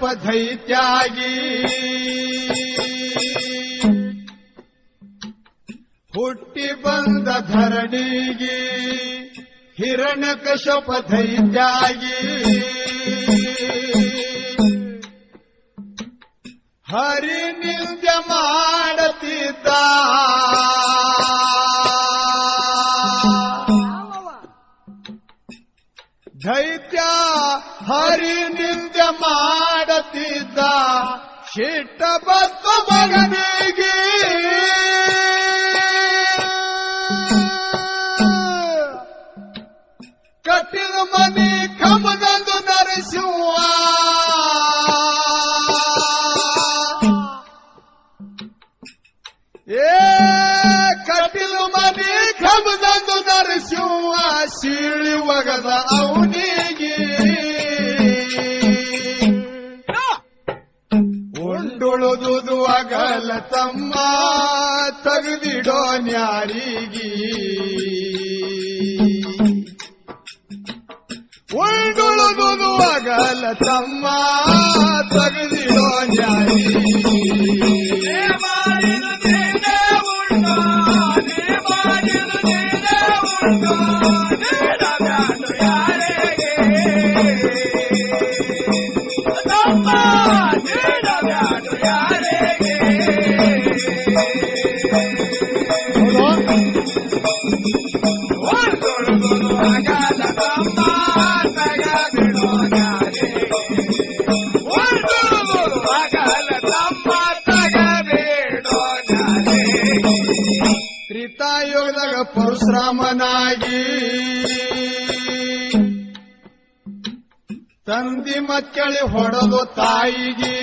ಕಶಪ ದೈತ್ಯಾಗಿ ಹುಟ್ಟಿ ಬಂದ ಧರಣಿಗೆ ಹಿರಣ್ಯ ಕಶಪ ದೈತ್ಯಾಗಿ ಹರಿ ನಿಂದ ಮಾಡತಿದ್ದ ಹರಿ ನಿತ್ಯ ಮಾಡತಿದ್ದ ಶಿಟ್ಟ ಬತ್ತು ಮಗನಿಗೆ ಉಂಡುಳುದುದು ಅಗಲ ತಮ್ಮ ತಗದಿಡೋ ನ್ಯಾರಿಗಿ ಉಂಡುಳುದುದು ಅಗಲ ತಮ್ಮ ತೆಗೆದಿಡೋ ನ್ಯಾರಿಗೆ ತಂದಿ ಮಕ್ಕಳಿ ಹೊಡೆದು ತಾಯಿಗೆ.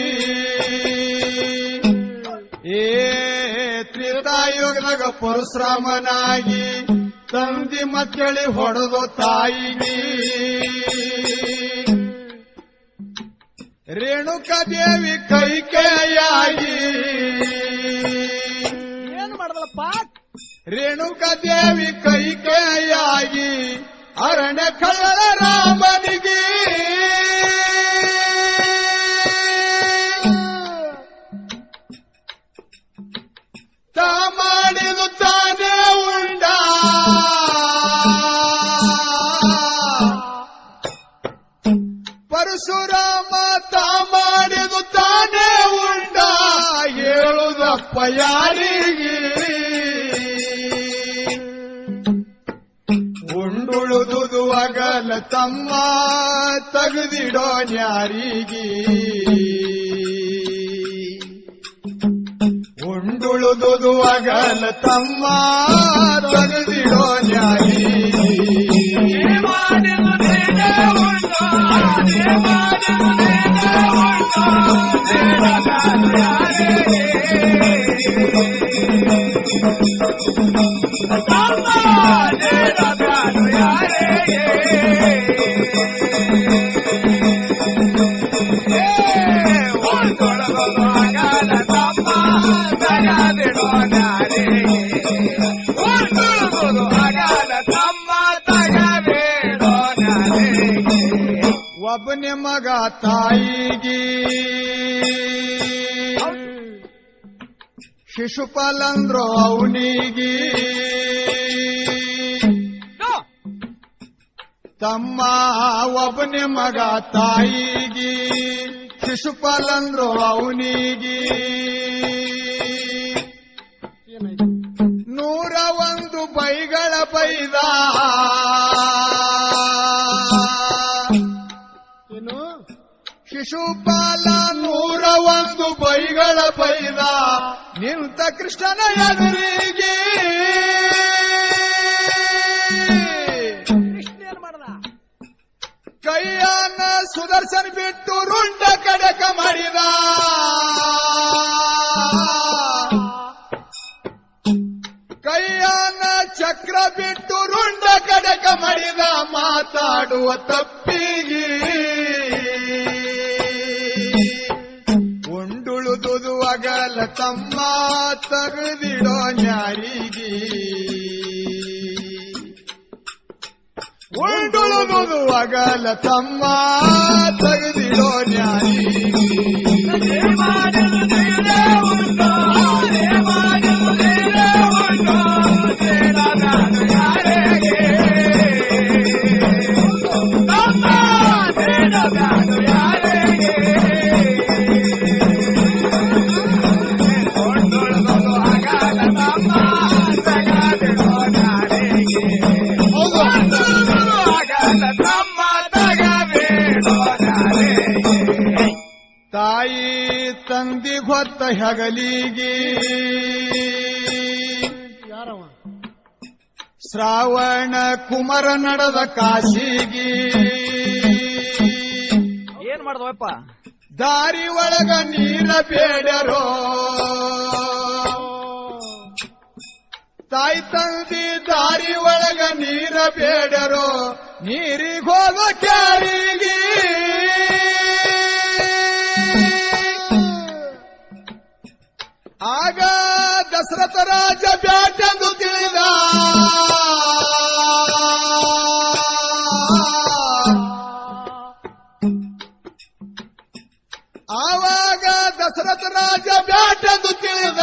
ಏ ತ್ರಿತಾಯುಗದಾಗ ಪರಶುರಾಮನಾಗಿ ತಂದಿ ಮಕ್ಕಳಿ ಹೊಡೆದು ತಾಯಿಗೆ. ರೇಣುಕಾದೇವಿ ಕೈಕೆಯಾಗಿ ಏನು ಮಾಡದಲ್ಲಪ್ಪ ರೇಣುಕಾದೇವಿ ಕೈಕೆಯಾಗಿ ಅರಣ್ಯ ಕಳ್ಳರ ರಾಮನಿಗೆ. ತಾ ಮಾಡಿದು ತಾನೇ ಉಂಡ. ಪರಶುರಾಮ ತಾ ಮಾಡಿದು ತಾನೇ ಉಂಡ. ಹೇಳುದಪ್ಪ ಯಾರಿಗೆ? ತಮ್ಮ ತೆಗೆದಿಡೋ ನ್ಯಾರಿಗಿ. ಉಂಡುಳುದುದು ಅಗಲ ತಮ್ಮ ತೆಗೆದಿಡೋ ನ್ಯಾರಿಗೆ ಒಬ್ಬನೇ ಮಗ ತಾಯಿಗೆ. ಶಿಶುಪಾಲಂದ್ರು ಅವನಿಗೆ. ತಮ್ಮ ಒಬ್ಬನೇ ಮಗ ತಾಯಿಗೆ. ಶಿಶುಪಾಲಂದ್ರು ಅವನಿಗೆ. ನೂರ ಒಂದು ಬೈಗಳ ಬೈದ. ಶಿಶುಪಾಲ ನೂರ ಒಂದು ಬೈಗಳ ಬೈದ ನಿಂತ ಕೃಷ್ಣನ ಎದುರಿಗೆ. ಕೈಯನ್ನ ಸುದರ್ಶನ್ ಬಿಟ್ಟು ರುಂಡ ಕಡಕ ಮಾಡಿದ. ಕೈಯನ್ನ ಚಕ್ರ ಬಿಟ್ಟು ರುಂಡ ಕಡಕ ಮಾಡಿದ. ಮಾತಾಡುವ ತಪ್ಪಿಗೆ ತಮ್ಮ ತಗದಿಡೋ ನ್ಯಾರಿಗೆ. ಉಂಡುಳು ಮಗುವಾಗಲ ತಮ್ಮ ತಗದಿಡೋ ನ್ಯಾರಿಗೆ. ತಂದಿ ಹೊತ್ತ ಹೆಗಲಿಗೆ. ಯಾರವ? ಶ್ರಾವಣ ಕುಮರ ನಡೆದ ಕಾಶಿಗೆ. ಏನ್ ಮಾಡ್ದವಪ್ಪ? ದಾರಿ ಒಳಗ ನೀರ ಬೇಡರೋ ತಾಯಿ ತಂದಿ ದಾರಿ ಒಳಗ ನೀರ ಬೇಡರೋ ನೀರಿಗೆ ಹೋಗೋ ಕ್ಯಾರಿಗೆ. ದಶರಥ ರಾಜ ಬ್ಯಾಟೆಂದು ತಿಳಿದ. ಆವಾಗ ದಶರಥ ರಾಜ ಬ್ಯಾಟೆಂದು ತಿಳಿದ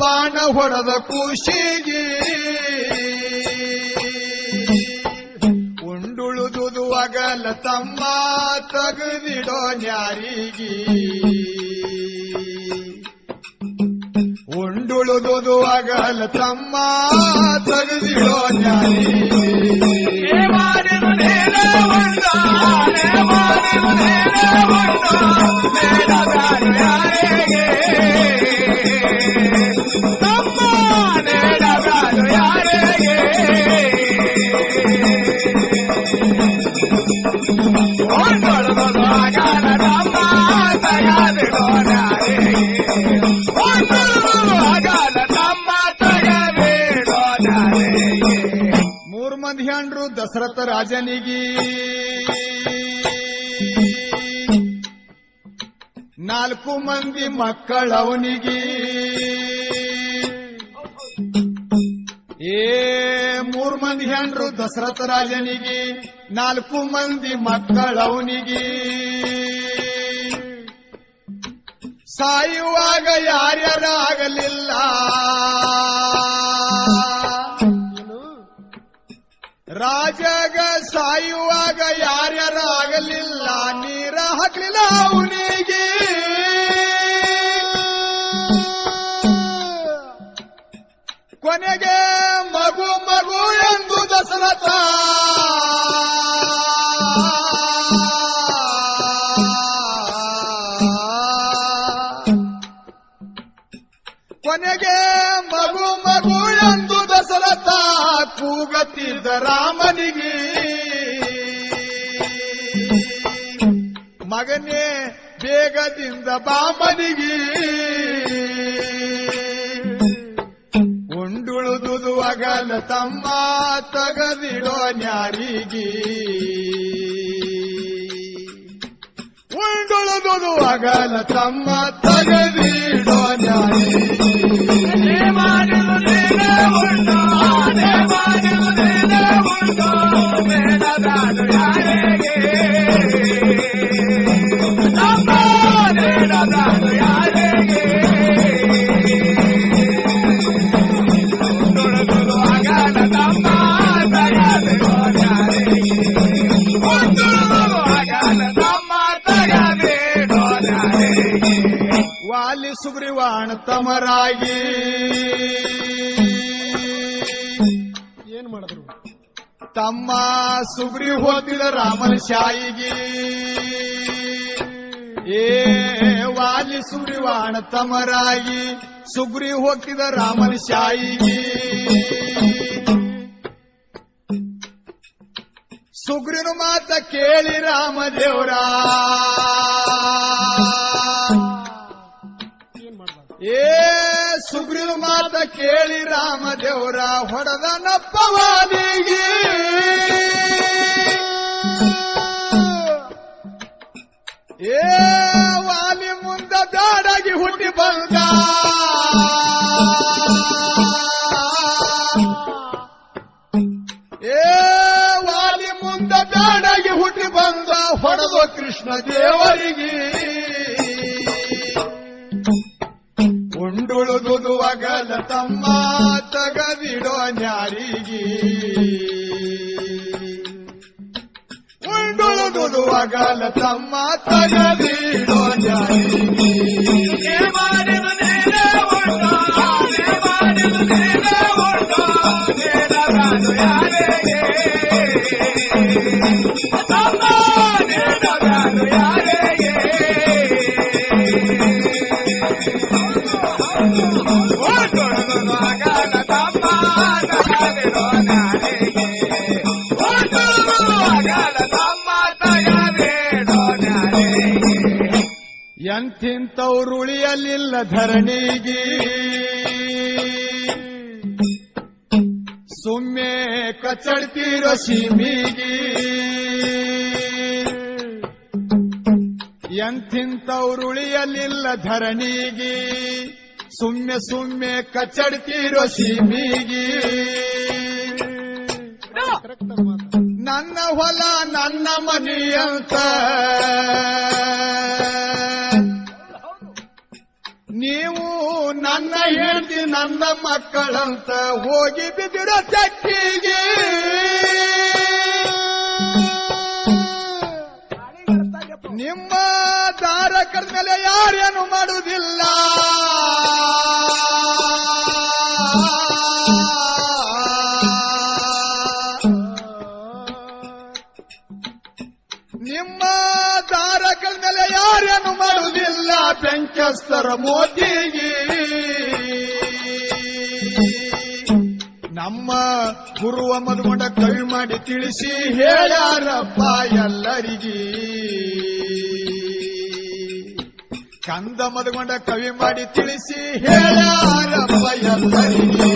ಬಾಣ ಹೊಡೆದ ಖುಷಿಗೆ ಉಂಡುಳುದುದು ಅಗಲ ತಮ್ಮ ತಗದಿಡೋ ನ್ಯಾರಿಗೆ. ಉಂಡುಳುದುದು ಅಗಲ ತಮ್ಮ ತಗದಿಡೋ ನ್ಯಾರಿಗೆ ಮೂರು ದಶರಥ ರಾಜನಿಗಿ. ನಾಲ್ಕು ಮಂದಿ ಮಕ್ಕಳವನಿಗಿ. ಏ, ಮೂರು ಮಂದಿ ಹೆಂಡ್ರು ದಶರಥ ರಾಜನಿಗೆ. ನಾಲ್ಕು ಮಂದಿ ಮಕ್ಕಳವನಿಗೆ. ಸಾಯುವಾಗ ಯಾರ್ಯಾರಾಗಲಿಲ್ಲ. ರಾಜಗ ಸಾಯುವಾಗ ಯಾರ್ಯಾರಾಗಲಿಲ್ಲ ನೀರ ಹಾಕಲಿಲ್ಲ ಅವನಿಗೆ ಕೊನೆಗೆ ಮಗು ಮಗು ಎಂದು ದಶರಥ ಕೂಗತ್ತಿದ್ದ ರಾಮನಿಗೆ. ಮಗನೇ, ಬೇಗದಿಂದ ಬಾಮನಿಗೆ. ಉಂಡುಳುದುದು ಅಗಲ ತಮ್ಮ ತಗದಿಡೋ ನ್ಯಾರಿಗೆ. ಉಂಡುಳುದುದು ಅಗಲ ತಮ್ಮ ತಗದಿಡೋ ನ್ಯಾರಿಗೆ. ವಾಲಿ ಸುಗ್ರೀವಾಣ ತಮರಾಗಿ. ಏನ್ ಮಾಡಿದ್ರು? ತಮ್ಮ ಸುಗ್ರಿ ಹೋತಿದ ರಾಮನ ಶಾಯಿಗೆ. ಏ ವಾಲಿ ಸುಗ್ರೀವಾಣ ತಮರಾಗಿ, ಸುಗ್ರಿ ಹೋಗ್ತಿದ ರಾಮನ ಶಾಯಿಗೆ. ಸುಗ್ರಿನ ಮಾತ ಕೇಳಿ ರಾಮದೇವ್ರ. ಕೇಳಿ ರಾಮದೇವರ ಹೊಡೆದ ನಪ್ಪವಾದಿಗೆ ಏ, ವಾಲಿ ಮುಂದ ದಾಡಾಗಿ ಹುಟ್ಟಿ ಬಂದ. ಏ, ವಾಲಿ ಮುಂದ ದಾಡಾಗಿ ಹುಟ್ಟಿ ಬಂದ ಹೊಡೆದು ಕೃಷ್ಣ ದೇವರಿಗೆ. ತಮ್ಮ ತಗವಿಡೋ ನ್ಯಾರಿಗೆ. ಅಗಲ ತಮ್ಮ ತಗದಿಡೋ ನ್ಯಾರಿಗೆ. ಮಾಡಿದ ಎಂಥಿಂತವ್ರು ಧರಣಿಗಿ. ಸುಮ್ಮೆ ಕಚ್ಚಡ್ತಿರೋ ಸೀಮಿಗೆ. ಎಂಥಿಂಥವ್ರುಳಿಯಲಿಲ್ಲ ಧರಣಿಗೆ. ಸುಮ್ಮೆ ಸುಮ್ಮೆ ಕಚ್ಚಡ್ತಿರೋ ಸೀಮಿಗೆ. ನನ್ನ ಹೊಲ ನನ್ನ ಮನಿ ನನ್ನ ಮಕ್ಕಳಂತ ಹೋಗಿ ಬಿದ್ದಿರ ಚಕ್ಕಿಗೆ ನಿಮ್ಮ ದಾರ ಮೇಲೆ ಯಾರೇನು ಮಾಡುವುದಿಲ್ಲ. ನಿಮ್ಮ ದಾರಗಳ ಮೇಲೆ ಯಾರೇನು ಮಾಡುವುದಿಲ್ಲ. ಬೆಂಕಸ್ತರ ಮೋದಿಗೆ ನಮ್ಮ ಗುರುವ ಮದುಮಡ ಕವಿ ಮಾಡಿ ತಿಳಿಸಿ ಹೇಳ್ಯಾರಪ್ಪ ಎಲ್ಲರಿಗೆ. ಕಂದ ಮದುಗೊಂಡ ಕವಿ ಮಾಡಿ ತಿಳಿಸಿ ಹೇಳ್ಯಾರಪ್ಪ ಎಲ್ಲರಿಗೆ.